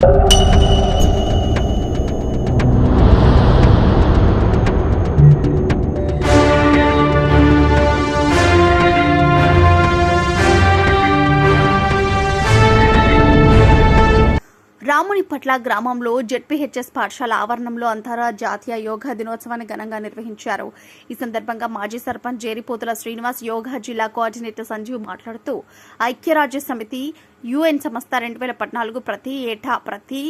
you. రామునిపట్ల గ్రామంలో ZPHS పాఠశాల ఆవరణంలో అంతర్జాతీయ యోగా దినోత్సవాన్ని ఘనంగా నిర్వహించారు. ఈ సందర్భంగా మాజీ సర్పంచ్ జేరిపోతుల శ్రీనివాస్ యోగా జిల్లా కోఆర్డినేటర్ సంజీవ్ మాట్లాడుతూ ఐక్యరాజ్య సమితి యుఎన్ సంస్థ రెండు వేల పద్నాలుగు ప్రతి ఏటా ప్రతి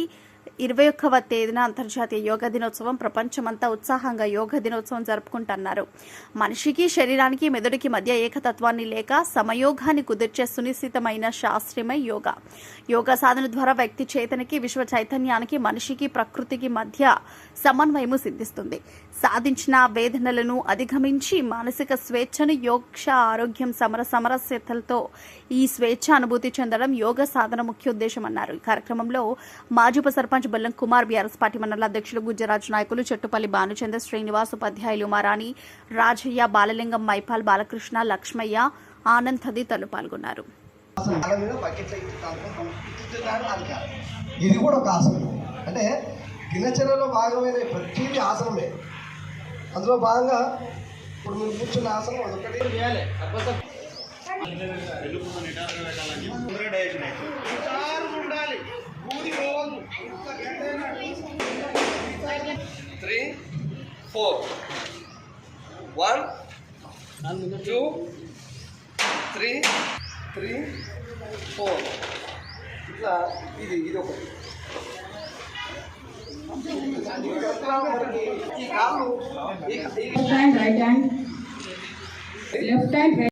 ఇరవై ఒక్కవ తేదీన అంతర్జాతీయ యోగా దినోత్సవం ప్రపంచమంతా ఉత్సాహంగా యోగా దినోత్సవం జరుపుకుంటున్నారు. మనిషికి శరీరానికి మెదడుకి మధ్య ఏకతత్వాన్ని లేక సమయోగాన్ని కుదిర్చే సునిశ్చితమైన శాస్త్రమే యోగా. యోగా సాధన ద్వారా వ్యక్తి చేతనికి విశ్వ చైతన్యానికి మనిషికి ప్రకృతికి మధ్య సమన్వయము సిద్ధిస్తుంది. సాధించిన వేదనలను అధిగమించి మానసిక స్వేచ్ఛను యోక్ష ఆరోగ్యం సమర సమరస్యతలతో ఈ స్వేచ్ఛ అనుభూతి చెందడం యోగ సాధన ముఖ్య ఉద్దేశం అన్నారు ఈ కార్యక్రమంలో మాజీ ఉప సర్పంచ్ బెల్లం కుమార్ బీఆర్ఎస్ పార్టీ మండల అధ్యక్షులు గుజ్జరాజు నాయకులు చెట్టుపల్లి భానుచంద్ర శ్రీనివాస్ ఉపాధ్యాయులు ఉమారాణి రాజయ్య బాలలింగం మైపాల్ బాలకృష్ణ లక్ష్మయ్య ఆనంద్ తదితరులు పాల్గొన్నారు. ఇది కూడా ఒక ఆసనం అంటే దినచర్యలో భాగమైన ప్రతిదీ ఆసనమే అందులో భాగంగా ఇప్పుడు మీరు కూర్చున్న ఆసనం అదొకటి చేయాలి four one two three three four ఇట్లా ఇది ఇది ఒకటి ఈ కాళ్ళు లెఫ్ట్ హ్యాండ్